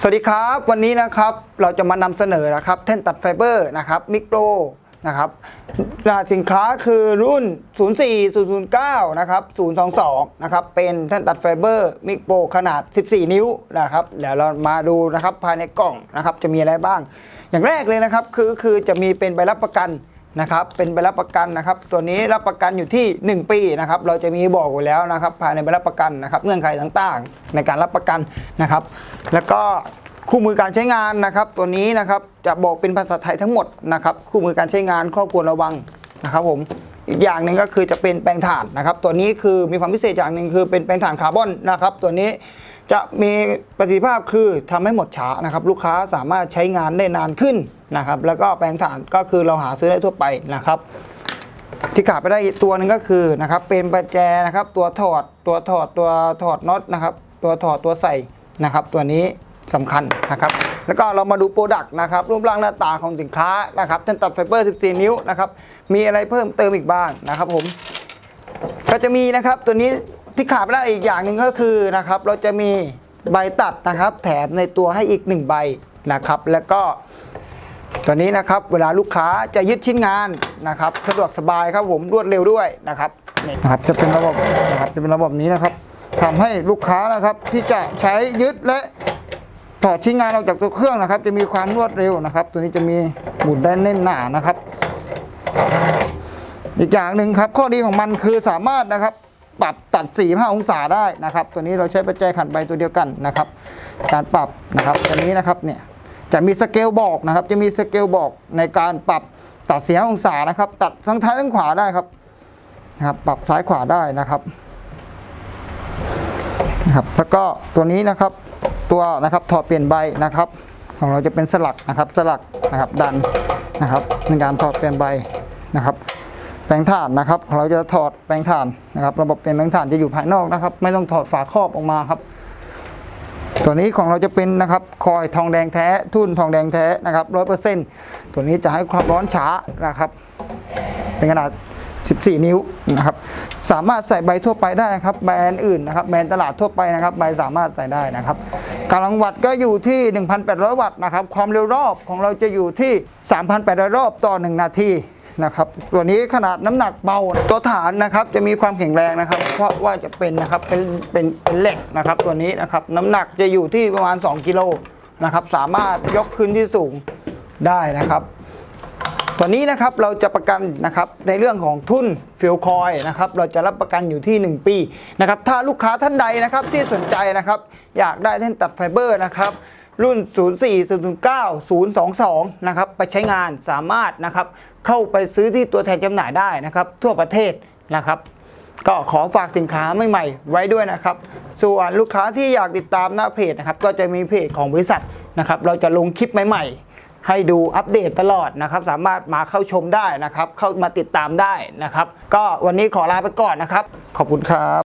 สวัสดีครับวันนี้นะครับเราจะมานำเสนอนะครับแท่นตัดไฟเบอร์นะครับมิกโปรนะครับสสินค้าคือรุ่น 04009 นะครับ 022 นะครับเป็นแท่นตัดไฟเบอร์มิกโปรขนาด 14 นิ้วนะครับเดี๋ยวเรามาดูนะครับภายในกล่องนะครับจะมีอะไรบ้าง อย่างแรกเลยนะครับคือคือจะมีเป็นใบรับประกัน นะครับเป็นใบรับประกันนะครับ ตัวนี้รับประกันอยู่ที่ 1 ปีนะครับเราจะมีบอกไว้แล้วนะครับ ภายในใบรับประกันนะครับ เงื่อนไขต่างๆ ในการรับประกันนะครับ แล้วก็คู่มือการใช้งานนะครับ ตัวนี้นะครับจะบอกเป็นภาษาไทยทั้งหมดนะครับคู่มือการใช้งานข้อควรระวังนะครับผมอีกอย่างหนึ่งก็คือจะเป็นแปลงถ่านนะครับ ตัวนี้คือมีความพิเศษอย่างหนึ่งคือเป็นแปลงถ่านคาร์บอนนะครับ ตัวนี้ จะมีประสิทธิภาพคือทำให้หมดช้านะครับ ลูกค้าสามารถใช้งานได้นานขึ้นนะครับ แล้วก็แปลงถ่านก็คือเราหาซื้อได้ทั่วไปนะครับ ที่ขาดไปได้ตัวหนึ่งก็คือนะครับ เป็นประแจนะครับ ตัวถอดตัวถอดตัวถอดน็อตนะครับ ตัวถอดตัวใส่นะครับ ตัวนี้สำคัญนะครับ แล้วก็เรามาดูโปรดักต์นะครับ รูปร่างหน้าตาของสินค้านะครับเส้นตัดไฟเบอร์ 14 นิ้วนะครับ มีอะไรเพิ่มเติมอีกบ้างนะครับ ผม ก็จะมีนะครับตัวนี้ ที่ขาดไม่ได้อีกอย่างหนึ่งก็คือนะครับเราจะมีใบตัดนะครับ แถมในตัวให้อีก 1 ใบนะครับ แล้วก็ตัวนี้นะครับเวลาลูกค้าจะยึดชิ้นงานนะครับ สะดวกสบายครับผมรวดเร็วด้วยนะครับนะครับจะเป็นระบบนะครับจะเป็นระบบนี้นะครับทำให้ลูกค้านะครับที่จะใช้ยึดและถอดชิ้นงานออกจากตัวเครื่องนะครับ จะมีความรวดเร็วนะครับ ตัวนี้จะมีหมุนได้แน่นหนานะครับ อีกอย่างหนึ่งครับข้อดีของมันคือสามารถนะครับ ปรับตัด 4 5 องศาได้นะครับ ตัวนี้เราใช้ปัจจัยขันใบตัวเดียวกันนะครับ การปรับนะครับตัวนี้นะครับเนี่ยจะมีสเกลบอกนะครับ จะมีสเกลบอกในการปรับตัดเสียองศานะครับ ตัดทั้งท้ายทั้งขวาได้ครับนะครับ ปรับซ้ายขวาได้นะครับนะครับแล้วก็ตัวนี้นะครับตัวนะครับถอดเปลี่ยนใบนะครับ ของเราจะเป็นสลักนะครับ สลักนะครับดันนะครับในการถอดเปลี่ยนใบนะครับ แปลงถ่านนะครับ เราจะถอดแปลงถ่านนะครับ ระบบเปลี่ยนแปลงถ่านจะอยู่ภายนอกนะครับ ไม่ต้องถอดฝาครอบออกมาครับ ตัวนี้ของเราจะเป็นนะครับคอยทองแดงแท้ทุ่นทองแดงแท้นะครับร้อยเปอร์เซ็นต์ตัวนี้จะให้ความร้อนช้านะครับ เป็นขนาด 14 นิ้วนะครับ สามารถใส่ใบทั่วไปได้นะครับแบรนด์อื่นนะครับแบรนด์ตลาดทั่วไปนะครับใบสามารถใส่ได้นะครับกำลังวัตต์ก็อยู่ที่ 1,800 วัตต์นะครับความเร็วรอบของเราจะอยู่ที่ 3,800 รอบต่อ 1 นาที นะครับ ตัวนี้ขนาดน้ำหนักเบาตัวฐานนะครับจะมีความแข็งแรงนะครับ เพราะว่าจะเป็นนะครับเป็นเป็นเป็นเหล็กนะครับ ตัวนี้นะครับน้ำหนักจะอยู่ที่ประมาณ 2กิโลนะครับสามารถยกขึ้นที่สูงได้นะครับตัวนี้นะครับเราจะประกันนะครับในเรื่องของทุนฟิลคอยนะครับเราจะรับประกันอยู่ที่ 1 ปีนะครับถ้าลูกค้าท่านใดนะครับที่สนใจนะครับ อยากได้แท่นตัดไฟเบอร์นะครับ รุ่น 04 009 022 นะครับ ไปใช้งานสามารถนะครับเข้าไปซื้อที่ตัวแทนจำหน่ายได้นะครับ ทั่วประเทศนะครับ ก็ขอฝากสินค้าใหม่ๆไว้ด้วยนะครับ ส่วนลูกค้าที่อยากติดตามหน้าเพจนะครับ ก็จะมีเพจของบริษัทนะครับ เราจะลงคลิปใหม่ๆ ให้ดูอัปเดตตลอดนะครับ สามารถมาเข้าชมได้นะครับ เข้ามาติดตามได้นะครับ ก็วันนี้ขอลาไปก่อนนะครับ ขอบคุณครับ